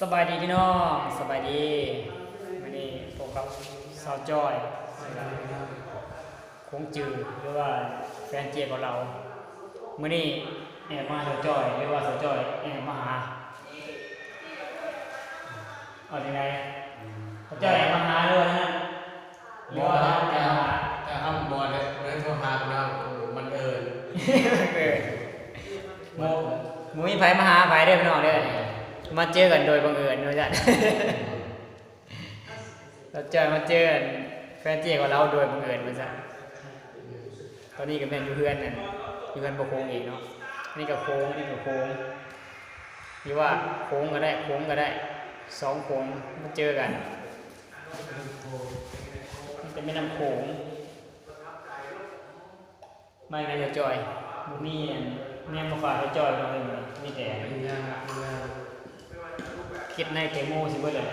สบายดีพี่น้องสบายดีวันนี้พบกับสาวจอยคงจืดหรือว่าแฟนเจี๊ยบของเรามื่อนี้แอบมาสาวจอยหรือว่าสาวจอยแอบมาหาเอาอย่างไรสาวจอยแอบมาหาด้วยนะหรือว่าแอบมาหาแต่ห้ามบอลเลยเรื่องโทรหาคุณเอามันเอิญเออหมูหมูมีไผมาหาไผเด้อพี่น้องเด้อ มาเจอกันโดยบังเอิญว่าจันเราเจอมาเจอกันแฟนเจ๊กับเราโดยบังเอิญมาซะตอนนี้ก็แม่นอยู่เพื่อนนั่นอยู่เพื่อนประโคงอีกเนาะนี่ก็โค้งนี่ก็โค้งหรือว่าโค้งก็ได้โค้งก็ได้สองโค้งมาเจอกันมันจะไม่นำโค้งไม่ไงจะจอยมีแนแม่มาฝากให้จอยเราเลยมีแต่ คิดในแตงโมสิเบิดเลย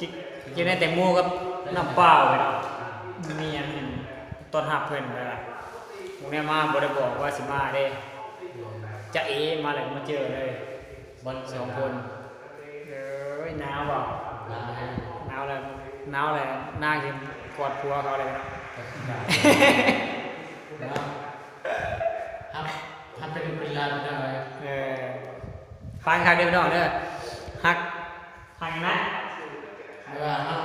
กินกินในแตงโมกับน้ำเปล่าไปเนาะมีอันหนึ่งต้นหับเพิ่นไปละพวกเนี้ยมาบ่ได้บอกว่าสิมาเด้จะเอมาเลยมาเจอเลยบอลสองคนเอ้ยหนาวบ่มาหนาวเลยหนาวเลยนั่งกินกอดผัวเขาเลยเนาะแล้วทำทำเป็นเป็นลานได้ไหมเออ ฟังครับเดี๋ยวพี่น้องเด้อฮักฮักนะหรือว่าเอา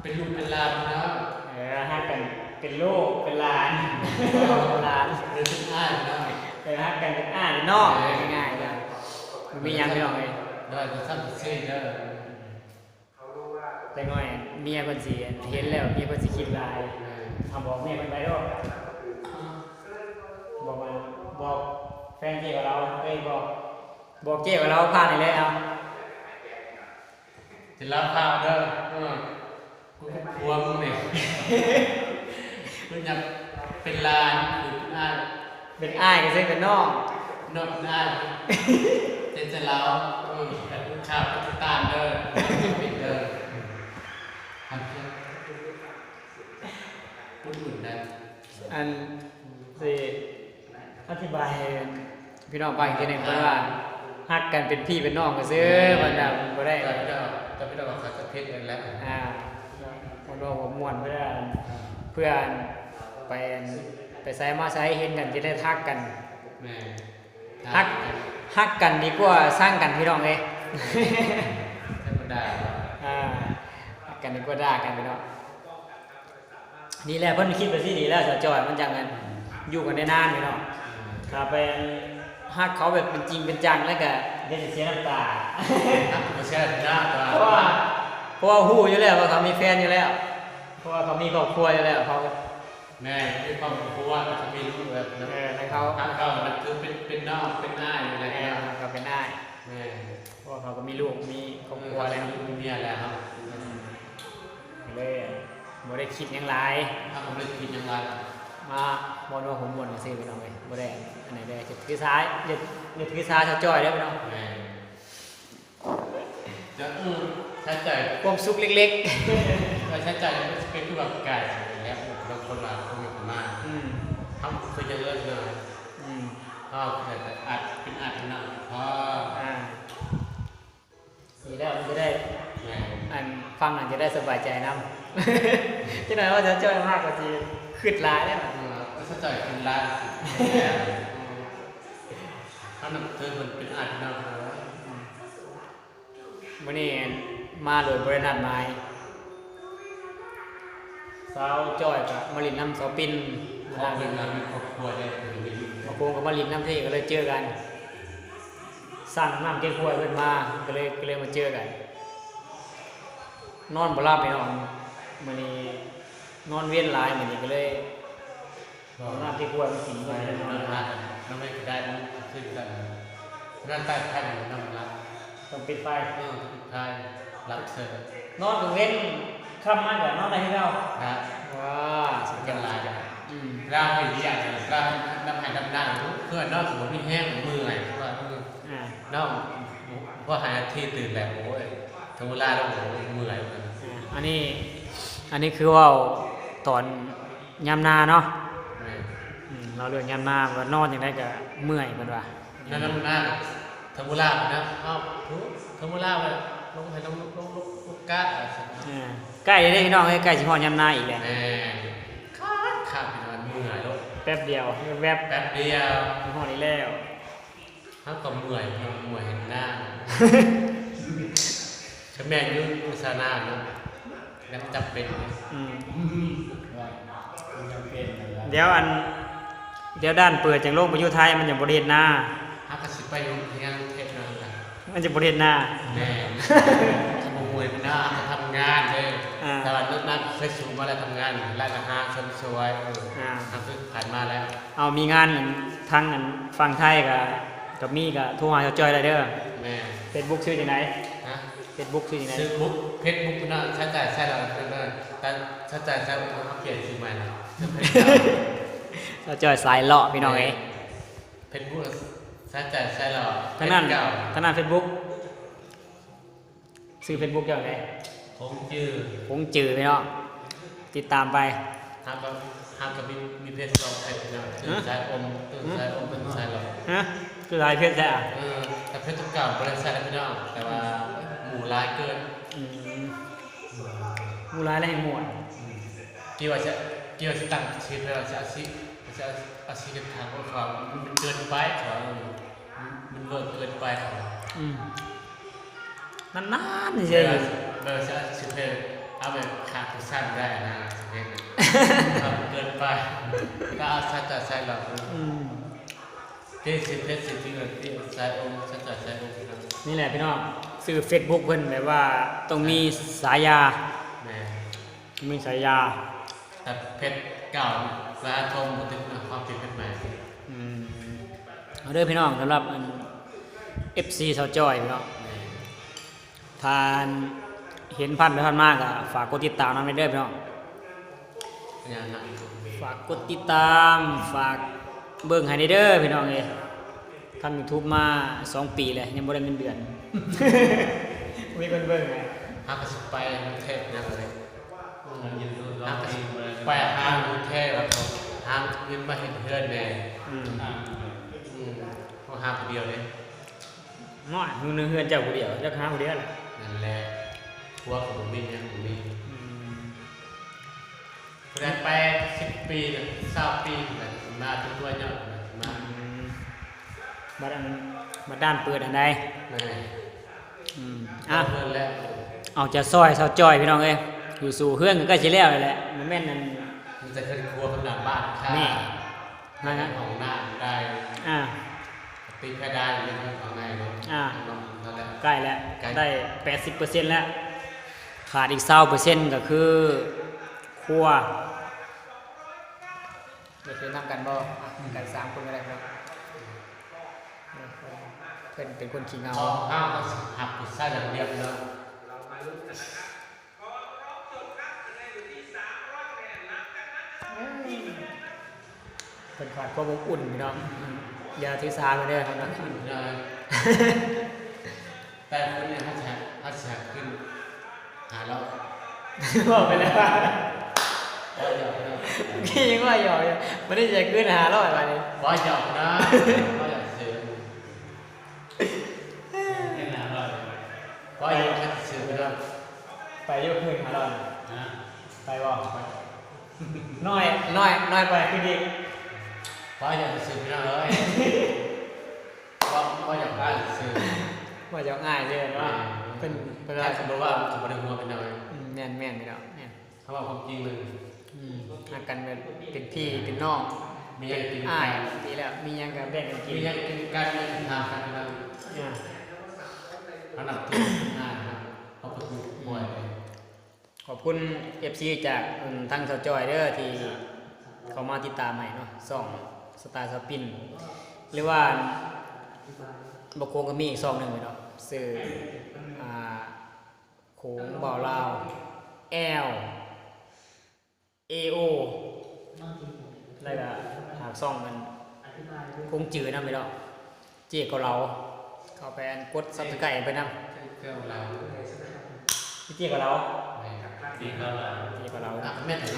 เป็นลูกเป็นลานนะเออฮักกันเป็นลูกเป็นหลานเป็นหลานหรือเป็นอ้ายนะเออฮักกันเป็นอ่านนอกง่ายๆจ้ะมันมีหยังพี่น้องเลยได้จะทำสิ่งเด้อแต่น้อยเมียเพิ่นสิเห็นแล้วเมียเพิ่นสิคิดหลายเอาบอกเมียเพิ่นไปเด้อบอกว่าบอกแฟนเจ๊กับเราเอ้ยบอก บอกเจ๊กับเราผ่านนี่เลยเอาจะรับข้าวเด้อเออกูก็กลัวมึงเนี่ยมึงอยากเป็นลานหรือเป็นอ้ายเป็นอ้ายก็ซึ่งเป็นน้องนอกได้เจนจะเราเออแต่ลูกค้าก็ติดตามเด้อไม่ปิดเด้อทำเพื่อพูดอุ่นได้อันสิอธิบายให้พี่น้องฟังอีกทีหนึงเพราะว่า ฮักกันเป็นพี่เป็นน้องก็ซื้อมันแบบบ่ได้แต่พี่ดอกแต่พี่ดอกเขาจะเพชรกันแล้วอ่าคนว่าผมม่วนเพื่อนเพื่อนไปไปใช้มาใช้เห็นกันจะได้ทักกันแม่ฮักฮักกันดีกว่าสร้างกันพี่น้องเอ้ยธรรมดาอ่าฮักกันดีกว่าด่ากันพี่น้องนี่แหละเพิ่นคิดไปสิดีแล้วสาวจอยมันจังกันอยู่กันได้นานพี่น้องถ้าไป ฮักเขาแบบเป็นจริงเป็นจังแล้วก็เดี๋ยวจะเสียน้ำตาฮักไม่ใช่หน้าตาเพราะว่าเพราะว่าฮู้อยู่แล้วว่าเขามีแฟนอยู่แล้ว เพราะว่าเขามีครอบครัวอยู่แล้วเขาก็แม่ที่พ่อพูดว่าเขามีลูกแบบนั้นเออในเขาฮักเขามันคือเป็นเป็นน้องเป็นอ้ายอะไรแม่เงี้ยเขาเป็นได้แม่เพราะว่าเขาก็มีลูกมีครอบครัวอะอะไรไรมีเมียแล้วครับเลยบ่ได้คิดหยังหลายถ้าผมเลยกินยังไงมาบ่นว่าผมม่วนซื่อพี่น้องเอ้ยบ่ได้ อันไหนได้จะถือสายอย่าอย่าถือสาชาวจ้อยเด้อพี่น้องแม่จะอืมใช้จ่ายความสุขเล็กเราใช้จ่ายเป็นคือแบบไก่แล้วบางคนมาคงมีมากๆอืมทำคือจะเลิศเลยอืมก็แต่อัดเป็นอัดนะพออ่านี่แล้วมันจะได้แม่อันฟังหนังจะได้สบายใจนำจังได๋ว่าจะจ้อยมากกว่าสิคิดหลายแล้วก็ใช้จ่ายเป็นล้าน ถ้าหนังเธอมันเป็นอัดนะมื่อนี้มาโดยบริษัทไม้สาวจ้อยกับมารินน้ำสาวปินพอเป็นงานมีครอบครัวได้เป็นไปอยู่มาโกงกับมารินน้ำเทก็เลยเจอกัน สั่งน้ำเก๊กฮวยเพิ่นมาก็เลยก็เลยมาเจอกัน นอนบ่หลับไปนอนมื้อนี้นอนเวียนหลายมื้อนี้ก็เลยก็เอาน้ำเก๊กฮวยมากินไปไปนั่งร้านนั่งไม่ได้นั่ง ขึ้นกันนั่งใต้แท่นนั่งรับต้องปิดไฟเออสุดท้ายรับเชิญนอนกับเว้นค่ำมากกว่านอนได้ที่เรานะว้าสุดยกัอนดลายกันอืมร่างเป็นอย่างร่างน้ำหายดำด้านเพื่อนนอกสมมติมีแห้งมือไงเพราะว่ามืออ่านอกเพราะหายที่ตื่นแล้วโอ้ยถึงเวลาแล้วโอ้ยมือยเหมือนกันนี้อันนี้คือว่าตอนยามนาเนาะ เราเรื่องยามาว่านอนอย่างไรก็เมื่อยเหมือนว่านั่นน้ำหน้าทำบุรานะอ้าทุทำบุราไปลงไปลงลงลงลงกะอ่าใกล้ได้พี่น้องใกล้สิฮอดยามนาอีกแล้วขาดขาดไปนอนเมื่อยแล้วแป๊บเดียวแวบแป๊บเดียวๆฮอดอีกแล้วถ้าก็เมื่อยเมื่อยเห็นหน้าฉันแม่ยุ่งอุตสาหนาเนาะแล้วจับเป็นอืมเดี๋ยวอัน เดี๋ยวด้านเปิดจากโลกไปอยู่ไทยมันจะบ่ได้เฮ็ดหน้าถ้ากระสิไปยุ่งที่งานเทศนามันจะบ่ได้เฮ็ดหน้าแม่ขโมยหน้ามาทำงานเลยอ่าแต่วันนั้นนั้นเคยสูงมาแล้วทำงานร้านอาหารชมสวยเอออ่าทำคือผ่านมาแล้ว เอามีงานทางอันฝั่งไทยกับกับมีกับโทรหาเจ้าจอยได้เด้อแม่ Facebook ชื่อจังไดนะ Facebook ชื่อจังไดซื้อบุ๊กเพชรบุ๊กนะใช้จ่ายใช้เราเพื่อนๆแต่ใช้จ่ายใช้เขาเปลี่ยนชื่อใหม่นะ ชื่อเพชรเก่าเจ้าจอยสายเลาะพี่น้องเอ้ยเพชรบุ๊กใช้จ่ายใช้เราทางนั้นเพชรเก่าทางนั้น Facebook ชื่อ Facebook เจ้าไงคงชื่อคงจือพี่น้องติดตามไปห้ามกับห้ามกับมีมีเพชรสองเพชรนะตื่นสายอมตื่นสายอมเป็นสายหลอกฮะคือลายเพชรแท้อะเออแต่เพชรเก่าบริษัทไม่ได้แต่ว่าหมู่ลายเกินอืมมูลายและให้หมวดกี่ว่าจะกี่ว่าจะตั้งชื่อเพื่อจะอาชีพ จะอาชีพทางพวกเขามันเกินไปขอมันเวิร์กเกินไปขออืมนานๆนี่เชื่เช่อเบอร์จะอาชีพเพื่อเอาแบบขาดสั้นได้นะสเปนทำเกินไปก็เอาสัจจะใส่หลักอืมที่สิบเพชรสิบที่เงินที่ใส่องค์สัจจะใส่องค์นะนี่แหละพี่น้องซื้อ Facebook เพิ่นแบบว่าต้องมีสายาแม่มีสายยาแต่เพชรเก่า และทมมาถึงความเป็นเพชรใหม่อืมเอาเด้อพี่น้องสำหรับอัน FC เซาจอยพี่น้องแม่ทานเห็นพันไปพันมากอะฝากกดติดตามนำไปเด้อพี่น้องงานหนักฝากกดติดตามฝากเบิ่งให้ได้เด้อพี่น้องเอ้ยทำ YouTube มา2ปีเลยยังบ่ได้เงินเดือนมีคนเบิ่งไงห้ากสิบไปกรุงเทพนะเลยห้ากสิบไปห้างกรุงเทพแล้วก็ ห้างเงินมาเห็นเพื่อนแน่อืมอืมเพราะห้างคนเดียวเลยน้อยมือหนึงเฮือนเจ้าผู้เดียวเจ้าค้าผู้เดียวแหละนั่นแหละพวกของวิ่งเนี่ยของวิ่งอืมได้ไปสิบปีนะสามปีนะมาทุกตัวเนี่ยนะมาบัดอันบัดด้านเปิดอันใดแม่อืมอะอะเพื่อนแล้วเอาจะซอยเซาจอยพี่น้องเอ้ยอยู่สู่เฮือนก็ใกล้สิแล้วนั่นแหละมันแม่นนั่น มันจะขึ้นครัวขนาดบ้านค่ะแม่มางั้นของหน้าได้อ่าตีแค่ได้เลยของในเนาะอ่าน้องนั่นแหละใกล้แล้วใกล้ได้80%แล้ว ขาดอีก20%ก็คือครัวเดี๋ยวเชิญทำกันบ่กันสามคนก็ได้ครับเพิ่นเป็นคนขี้เงาพอห้าวก็หักไส้อย่างเดียวเนา เพิ่นขาดความอบอุ่นพี่น้องอย่าถือสาไปเด้อครับนะเลยแต่คนเนี่ยถ้าแฉถ้าแฉขึ้น หาแล้วบอกไปแล้วว่าบอยหยอกนะพี่ยังว่าหยอกอยู่ไม่ได้จะขึ้นหาร้อยบาทเลยบอยหยอกนะบอยหยอกเสือ แค่น้ำร้อน บอยหยอกแค่เสือไปด้วย ไปยกขึ้นหาร้อย นะ ไปบ่น้อยน้อยน้อยไปขึ้นอีก บอยหยอกเสือไปด้วยเลยบอยบอยหยอกได้เสือ ว่าจะง่ายเลยว่าเป็น เป็นอะไรถ้าสมมติว่าสมมติหัวเป็นอะไรอืมแม่นแม่นพี่น้องแม่นเขาบอกความจริงเลยอืมหักกันเป็นเป็นพี่เป็นน้องมีอย่างกินอ้ายดีแล้วมีหยังกันแบ่งกันกินมีอย่างกินการเงินทางการเงินอ่าขนาดที่หน้านะครับเขาไปดูบ่อยเลยขอบคุณ FC จากอืมทางเสาจอยเด้อที่เขามาติดตามใหม่เนาะส่องสไตล์สปิน หรือว่าบกโคงก็มีอีกซองหนึ่งไปเนาะซื้ออ่า โขงเบาลาวแอลเอโอแล้วก็หากซองมันคงจืดนะไปเนาะเจ๊ก็เราเข้าไปอันกดซับสไครต์ไปนำเกี่ยวเราพี่เจ๊ก็เราดีเกาเหลาเจ๊ก็เราอะแม่ถึง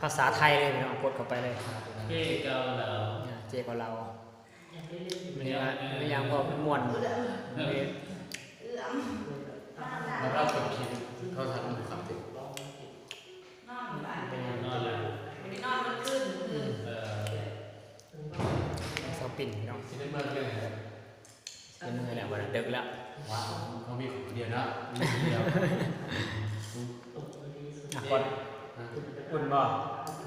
ภาษาไทยเลยพี่น้องกดเข้าไปเลยพี่เกาเหลาอ่าเจ๊ก็เรามันยังมันยังพอม่วนอยู่เอ้ย แล้วเราชมคลิปเขาทำความติดเป็นยังนอนแล้วเออเสาปิ่นพี่น้องที่ได้เมื่อเรื่องอะไรเป็นมือแล้ววันดึกแล้วว้าวเขามีคนเดียวนะมีคนเดียวอะก่อนอุ่นบ่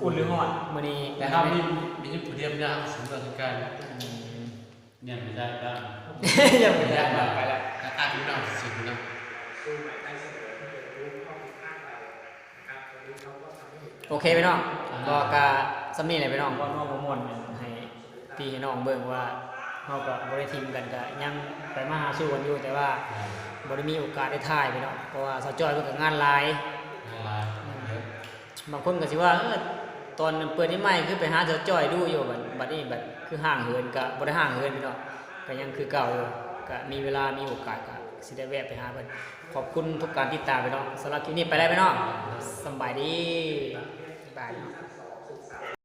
อุ่นหรือร้อนมื้อนี้แต่เขามีมีคนเดียวนะสำหรับการเนี่ยไม่ได้บ้างยังไม่ได้มาไปแล้วอาจจะน่าสิบนะโอเคพี่น้องก็กะสำนีแหละพี่น้องก็น้องบ่ม่วนให้พี่ให้น้องเบิ่งว่าเฮาก็บ่ได้ทีมกันก็ยังไปมาหาสู่กันอยู่แต่ว่าบ่ได้มีโอกาสได้ถ่ายพี่น้องเพราะว่าสาวจอยเพิ่นก็งานหลายลายเยอะบางคนก็สิว่าเออตอนเปิดนี่ใหม่คือไปหาสาวจอยดูอยู่บัดบัดนี้บัดคือห่างเหินก็บ่ได้ห่างเหินพี่น้องก็ยังคือเก่าอยู่ก็มีเวลามีโอกาสก็ สิได้แวะไปหาเพิ่นขอบคุณทุกการติดตามไปเนาะสำหรับคลิปนี้ไปได้ไปเนาะสบายดีบายบาย